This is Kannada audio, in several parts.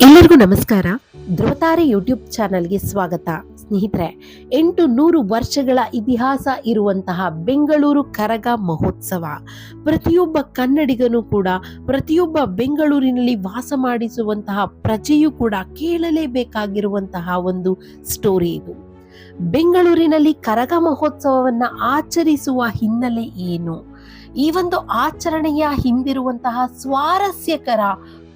ಎಲ್ಲರಿಗೂ ನಮಸ್ಕಾರ. ಧ್ರುವತಾರೆ ಯೂಟ್ಯೂಬ್ ಚಾನಲ್ಗೆ ಸ್ವಾಗತ. ಸ್ನೇಹಿತರೆ, ಎಂಟು ನೂರು ವರ್ಷಗಳ ಇತಿಹಾಸ ಇರುವಂತಹ ಬೆಂಗಳೂರು ಕರಗ ಮಹೋತ್ಸವ. ಪ್ರತಿಯೊಬ್ಬ ಕನ್ನಡಿಗನು ಕೂಡ, ಪ್ರತಿಯೊಬ್ಬ ಬೆಂಗಳೂರಿನಲ್ಲಿ ವಾಸ ಮಾಡಿಸುವಂತಹ ಪ್ರಜೆಯೂ ಕೂಡ ಕೇಳಲೇಬೇಕಾಗಿರುವಂತಹ ಒಂದು ಸ್ಟೋರಿ ಇದು. ಬೆಂಗಳೂರಿನಲ್ಲಿ ಕರಗ ಮಹೋತ್ಸವವನ್ನ ಆಚರಿಸುವ ಹಿನ್ನೆಲೆ ಏನು? ಈ ಒಂದು ಆಚರಣೆಯ ಹಿಂದಿರುವಂತಹ ಸ್ವಾರಸ್ಯಕರ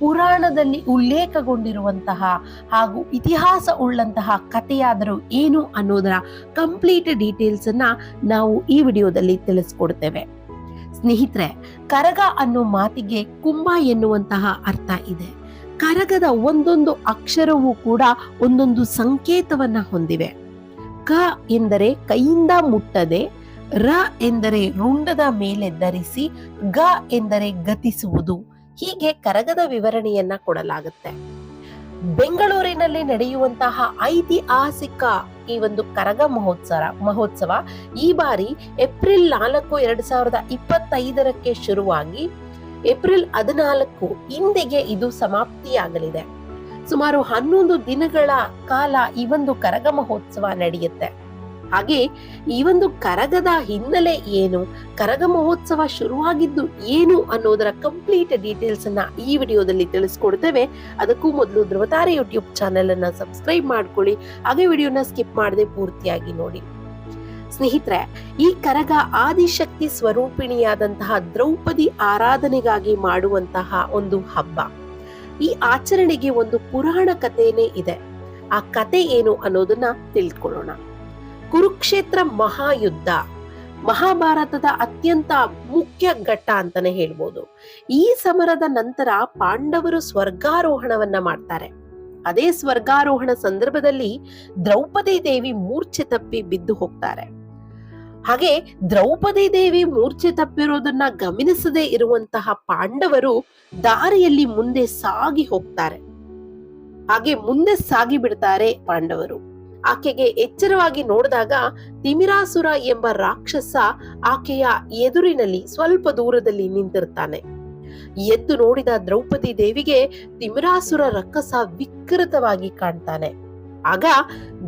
ಪುರಾಣದಲ್ಲಿ ಉಲ್ಲೇಖಗೊಂಡಿರುವಂತಹ ಹಾಗೂ ಇತಿಹಾಸ ಉಳ್ಳಂತಹ ಕಥೆಯಾದರೂ ಏನು ಅನ್ನೋದರ ಕಂಪ್ಲೀಟ್ ಡೀಟೇಲ್ಸ್ ಅನ್ನ ನಾವು ಈ ವಿಡಿಯೋದಲ್ಲಿ ತಿಳಿಸ್ಕೊಡ್ತೇವೆ. ಸ್ನೇಹಿತರೆ, ಕರಗ ಅನ್ನೋ ಮಾತಿಗೆ ಕುಂಭ ಎನ್ನುವಂತಹ ಅರ್ಥ ಇದೆ. ಕರಗದ ಒಂದೊಂದು ಅಕ್ಷರವೂ ಕೂಡ ಒಂದೊಂದು ಸಂಕೇತವನ್ನ ಹೊಂದಿವೆ. ಕ ಎಂದರೆ ಕೈಯಿಂದ ಮುಟ್ಟದೆ, ರ ಎಂದರೆ ರುಂಡದ ಮೇಲೆ ಧರಿಸಿ, ಗ ಎಂದರೆ ಗತಿಸುವುದು. ಹೀಗೆ ಕರಗದ ವಿವರಣೆಯನ್ನ ಕೊಡಲಾಗುತ್ತೆ. ಬೆಂಗಳೂರಿನಲ್ಲಿ ನಡೆಯುವಂತಹ ಐತಿಹಾಸಿಕ ಈ ಒಂದು ಕರಗ ಮಹೋತ್ಸವ ಮಹೋತ್ಸವ ಈ ಬಾರಿ ಏಪ್ರಿಲ್ ನಾಲ್ಕು, ಎರಡ್ ಸಾವಿರದ ಇಪ್ಪತ್ತೈದರಕ್ಕೆ ಶುರುವಾಗಿ ಏಪ್ರಿಲ್ ಹದಿನಾಲ್ಕು ಇಂದಿಗೆ ಇದು ಸಮಾಪ್ತಿಯಾಗಲಿದೆ. ಸುಮಾರು ಹನ್ನೊಂದು ದಿನಗಳ ಕಾಲ ಈ ಒಂದು ಕರಗ ಮಹೋತ್ಸವ ನಡೆಯುತ್ತೆ. ಹಾಗೆ ಈ ಒಂದು ಕರಗದ ಹಿನ್ನೆಲೆ ಏನು, ಕರಗ ಮಹೋತ್ಸವ ಶುರುವಾಗಿದ್ದು ಏನು ಅನ್ನೋದರ ಕಂಪ್ಲೀಟ್ ಡೀಟೇಲ್ಸ್ ಅನ್ನ ಈ ವಿಡಿಯೋದಲ್ಲಿ ತಿಳಿಸ್ಕೊಡ್ತೇವೆ. ಅದಕ್ಕೂ ಮೊದಲು ಧ್ರುವತಾರೆ ಯೂಟ್ಯೂಬ್ ಚಾನೆಲ್ ಅನ್ನ ಸಬ್ಸ್ಕ್ರೈಬ್ ಮಾಡ್ಕೊಳ್ಳಿ. ಹಾಗೆ ವಿಡಿಯೋನ ಸ್ಕಿಪ್ ಮಾಡದೆ ಪೂರ್ತಿಯಾಗಿ ನೋಡಿ. ಸ್ನೇಹಿತರೆ, ಈ ಕರಗ ಆದಿಶಕ್ತಿ ಸ್ವರೂಪಿಣಿಯಾದಂತಹ ದ್ರೌಪದಿ ಆರಾಧನೆಗಾಗಿ ಮಾಡುವಂತಹ ಒಂದು ಹಬ್ಬ. ಈ ಆಚರಣೆಗೆ ಒಂದು ಪುರಾಣ ಕಥೆನೇ ಇದೆ. ಆ ಕತೆ ಏನು ಅನ್ನೋದನ್ನ ತಿಳ್ಕೊಳ್ಳೋಣ. ಕುರುಕ್ಷೇತ್ರ ಮಹಾಯುದ್ಧ. ಮಹಾಭಾರತದ ಅತ್ಯಂತ ಮುಖ್ಯ ಘಟ್ಟ ಅಂತಾನೆ ಹೇಳ್ಬೋದು. ಈ ಸಮರದ ನಂತರ ಪಾಂಡವರು ಸ್ವರ್ಗಾರೋಹಣವನ್ನ ಮಾಡ್ತಾರೆ. ಅದೇ ಸ್ವರ್ಗಾರೋಹಣ ಸಂದರ್ಭದಲ್ಲಿ ದ್ರೌಪದಿ ದೇವಿ ಮೂರ್ಛೆ ತಪ್ಪಿ ಬಿದ್ದು ಹೋಗ್ತಾರೆ. ಹಾಗೆ ದ್ರೌಪದಿ ದೇವಿ ಮೂರ್ಛೆ ತಪ್ಪಿರೋದನ್ನ ಗಮನಿಸದೇ ಇರುವಂತಹ ಪಾಂಡವರು ದಾರಿಯಲ್ಲಿ ಮುಂದೆ ಸಾಗಿ ಹೋಗ್ತಾರೆ. ಹಾಗೆ ಮುಂದೆ ಸಾಗಿ ಬಿಡ್ತಾರೆ ಪಾಂಡವರು. ಆಕೆಗೆ ಎಚ್ಚರವಾಗಿ ನೋಡಿದಾಗ ತಿಮಿರಾಸುರ ಎಂಬ ರಾಕ್ಷಸ ಆಕೆಯ ಎದುರಿನಲ್ಲಿ ಸ್ವಲ್ಪ ದೂರದಲ್ಲಿ ನಿಂತಿರ್ತಾನೆ. ಎದ್ದು ನೋಡಿದ ದ್ರೌಪದಿ ದೇವಿಗೆ ತಿಮಿರಾಸುರ ರಕ್ಕಸ ವಿಕೃತವಾಗಿ ಕಾಣ್ತಾನೆ. ಆಗ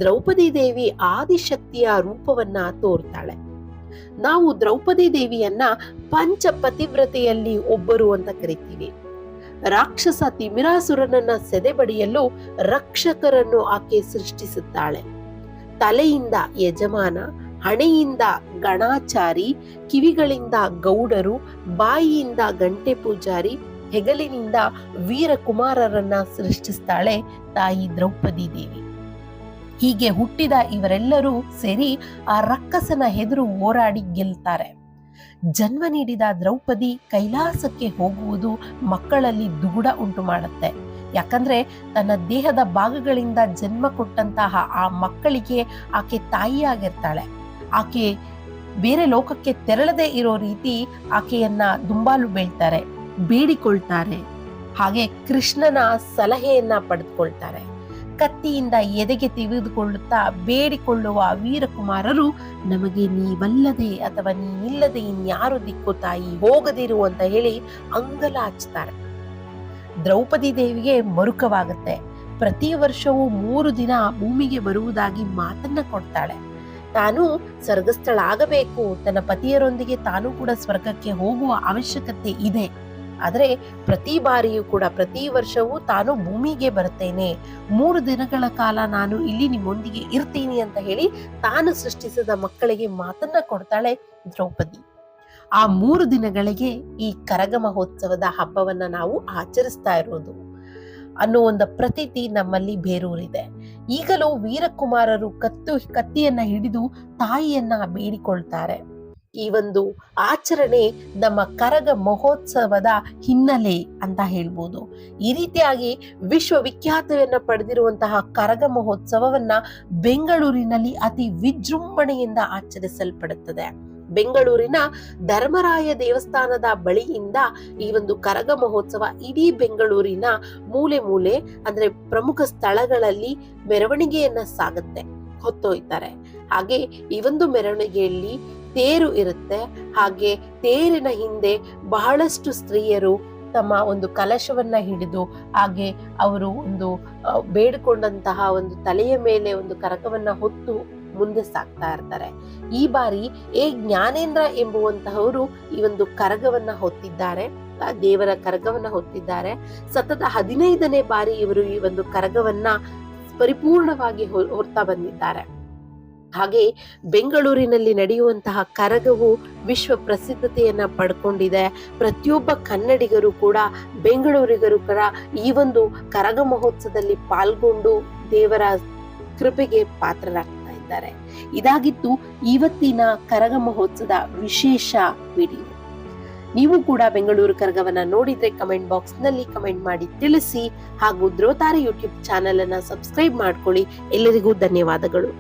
ದ್ರೌಪದಿ ದೇವಿ ಆದಿಶಕ್ತಿಯ ರೂಪವನ್ನ ತೋರ್ತಾಳೆ. ನಾವು ದ್ರೌಪದಿ ದೇವಿಯನ್ನ ಪಂಚ ಪತಿವ್ರತೆಯಲ್ಲಿ ಒಬ್ಬರು ಅಂತ ಕರಿತೀವಿ. ರಾಕ್ಷಸ ತಿಮಿರಾಸುರನನ್ನ ಸೆದೆಬಡಿಯಲು ರಕ್ಷಕರನ್ನು ಆಕೆ ಸೃಷ್ಟಿಸುತ್ತಾಳೆ. ತಲೆಯಿಂದ ಯಜಮಾನ, ಹಣೆಯಿಂದ ಗಣಾಚಾರಿ, ಕಿವಿಗಳಿಂದ ಗೌಡರು, ಬಾಯಿಯಿಂದ ಗಂಟೆ ಪೂಜಾರಿ, ಹೆಗಲಿನಿಂದ ವೀರಕುಮಾರರನ್ನ ಸೃಷ್ಟಿಸ್ತಾಳೆ ತಾಯಿ ದ್ರೌಪದಿ ದೇವಿ. ಹೀಗೆ ಹುಟ್ಟಿದ ಇವರೆಲ್ಲರೂ ಸೇರಿ ಆ ರಕ್ಕಸನ ಹೆದರು ಹೋರಾಡಿ ಗೆಲ್ತಾರೆ. ಜನ್ಮ ನೀಡಿದ ದ್ರೌಪದಿ ಕೈಲಾಸಕ್ಕೆ ಹೋಗುವುದು ಮಕ್ಕಳಲ್ಲಿ ದುಗುಡ ಉಂಟು ಮಾಡುತ್ತೆ. ಯಾಕಂದ್ರೆ ತನ್ನ ದೇಹದ ಭಾಗಗಳಿಂದ ಜನ್ಮ ಕೊಟ್ಟಂತಹ ಆ ಮಕ್ಕಳಿಗೆ ಆಕೆ ತಾಯಿಯಾಗಿರ್ತಾಳೆ. ಆಕೆ ಬೇರೆ ಲೋಕಕ್ಕೆ ತೆರಳದೆ ಇರೋ ರೀತಿ ಆಕೆಯನ್ನ ದುಂಬಾಲು ಬೀಳ್ತಾರೆ, ಬೇಡಿಕೊಳ್ತಾರೆ. ಹಾಗೆ ಕೃಷ್ಣನ ಸಲಹೆಯನ್ನ ಪಡೆದುಕೊಳ್ತಾರೆ. ಕತ್ತಿಯಿಂದ ಎದೆಗೆ ತೆಗೆದುಕೊಳ್ಳುತ್ತಾ ಬೇಡಿಕೊಳ್ಳುವ ವೀರಕುಮಾರರು ನಮಗೆ ನೀವಲ್ಲದೆ ಅಥವಾ ನೀನಿಲ್ಲದೆ ಇನ್ಯಾರು ದಿಕ್ಕು ತಾಯಿ ಹೋಗದಿರು ಅಂತ ಹೇಳಿ ಅಂಗಲಾಚ್ತಾರೆ ದ್ರೌಪದಿ ದೇವಿಗೆ ಮರುಕವಾಗುತ್ತೆ. ಪ್ರತಿ ವರ್ಷವೂ ಮೂರು ದಿನ ಭೂಮಿಗೆ ಬರುವುದಾಗಿ ಮಾತನ್ನ ಕೊಡ್ತಾಳೆ. ತಾನು ಸ್ವರ್ಗಸ್ಥಳಾಗಬೇಕು. ತನ್ನ ಪತಿಯರೊಂದಿಗೆ ತಾನು ಕೂಡ ಸ್ವರ್ಗಕ್ಕೆ ಹೋಗುವ ಅವಶ್ಯಕತೆ ಇದೆ. ಆದರೆ ಪ್ರತಿ ಬಾರಿಯೂ ಕೂಡ ಪ್ರತಿ ವರ್ಷವೂ ತಾನು ಭೂಮಿಗೆ ಬರ್ತೇನೆ. ಮೂರು ದಿನಗಳ ಕಾಲ ನಾನು ಇಲ್ಲಿ ನಿಮ್ಮೊಂದಿಗೆ ಇರ್ತೀನಿ ಅಂತ ಹೇಳಿ ತಾನು ಸೃಷ್ಟಿಸಿದ ಮಕ್ಕಳಿಗೆ ಮಾತನ್ನ ಕೊಡ್ತಾಳೆ ದ್ರೌಪದಿ. ಆ ಮೂರು ದಿನಗಳಿಗೆ ಈ ಕರಗ ಮಹೋತ್ಸವದ ಹಬ್ಬವನ್ನ ನಾವು ಆಚರಿಸ್ತಾ ಇರೋದು ಅನ್ನೋ ಒಂದು ಪ್ರತೀತಿ ನಮ್ಮಲ್ಲಿ ಬೇರೂರಿದೆ. ಈಗಲೂ ವೀರಕುಮಾರರು ಕತ್ತು, ಕತ್ತಿಯನ್ನ ಹಿಡಿದು ತಾಯಿಯನ್ನ ಬೇಡಿಕೊಳ್ತಾರೆ. ಈ ಒಂದು ಆಚರಣೆ ನಮ್ಮ ಕರಗ ಮಹೋತ್ಸವದ ಹಿನ್ನೆಲೆ ಅಂತ ಹೇಳ್ಬೋದು. ಈ ರೀತಿಯಾಗಿ ವಿಶ್ವವಿಖ್ಯಾತವನ್ನ ಪಡೆದಿರುವಂತಹ ಕರಗ ಮಹೋತ್ಸವವನ್ನ ಬೆಂಗಳೂರಿನಲ್ಲಿ ಅತಿ ವಿಜೃಂಭಣೆಯಿಂದ ಆಚರಿಸಲ್ಪಡುತ್ತದೆ. ಬೆಂಗಳೂರಿನ ಧರ್ಮರಾಯ ದೇವಸ್ಥಾನದ ಬಳಿಯಿಂದ ಈ ಒಂದು ಕರಗ ಮಹೋತ್ಸವ ಇಡೀ ಬೆಂಗಳೂರಿನ ಮೂಲೆ ಮೂಲೆ ಅಂದ್ರೆ ಪ್ರಮುಖ ಸ್ಥಳಗಳಲ್ಲಿ ಮೆರವಣಿಗೆಯನ್ನ ಸಾಗುತ್ತೆ, ಹೊತ್ತೊಯ್ತಾರೆ. ಹಾಗೆ ಈ ಒಂದು ಮೆರವಣಿಗೆಯಲ್ಲಿ ತೇರು ಇರುತ್ತೆ. ಹಾಗೆ ತೇರಿನ ಹಿಂದೆ ಬಹಳಷ್ಟು ಸ್ತ್ರೀಯರು ತಮ್ಮ ಒಂದು ಕಲಶವನ್ನ ಹಿಡಿದು, ಹಾಗೆ ಅವರು ಒಂದು ಬೇಡಿಕೊಂಡಂತಹ ಒಂದು ತಲೆಯ ಮೇಲೆ ಒಂದು ಕರಕವನ್ನ ಹೊತ್ತು ಮುಂದೆ ಸಾಕ್ತಾ ಇರ್ತಾರೆ. ಈ ಬಾರಿ ಎ ಜ್ಞಾನೇಂದ್ರ ಎಂಬುವಂತಹವರು ಈ ಒಂದು ಕರಗವನ್ನ ಹೊತ್ತಿದ್ದಾರೆ. ದೇವರ ಕರಗವನ್ನ ಹೊತ್ತಿದ್ದಾರೆ. ಸತತ ಹದಿನೈದನೇ ಬಾರಿ ಇವರು ಈ ಒಂದು ಕರಗವನ್ನ ಪರಿಪೂರ್ಣವಾಗಿ ಹೊರ್ತಾ ಬಂದಿದ್ದಾರೆ. ಹಾಗೆ ಬೆಂಗಳೂರಿನಲ್ಲಿ ನಡೆಯುವಂತಹ ಕರಗವು ವಿಶ್ವ ಪ್ರಸಿದ್ಧತೆಯನ್ನ ಪಡ್ಕೊಂಡಿದೆ. ಪ್ರತಿಯೊಬ್ಬ ಕನ್ನಡಿಗರು ಕೂಡ, ಬೆಂಗಳೂರಿಗರು ಕೂಡ ಈ ಒಂದು ಕರಗ ಮಹೋತ್ಸವದಲ್ಲಿ ಪಾಲ್ಗೊಂಡು ದೇವರ ಕೃಪೆಗೆ ಪಾತ್ರರಾಗ್ತಾ ಇದ್ದಾರೆ. ಇದಾಗಿತ್ತು ಇವತ್ತಿನ ಕರಗ ಮಹೋತ್ಸವದ ವಿಶೇಷ ವಿಡಿಯೋ. ನೀವು ಕೂಡ ಬೆಂಗಳೂರು ಕರಗವನ್ನ ನೋಡಿದ್ರೆ ಕಮೆಂಟ್ ಬಾಕ್ಸ್ನಲ್ಲಿ ಕಮೆಂಟ್ ಮಾಡಿ ತಿಳಿಸಿ ಹಾಗೂ ದ್ರೋತಾರ ಯೂಟ್ಯೂಬ್ ಚಾನೆಲ್ ಅನ್ನ ಸಬ್ಸ್ಕ್ರೈಬ್ ಮಾಡ್ಕೊಳ್ಳಿ. ಎಲ್ಲರಿಗೂ ಧನ್ಯವಾದಗಳು.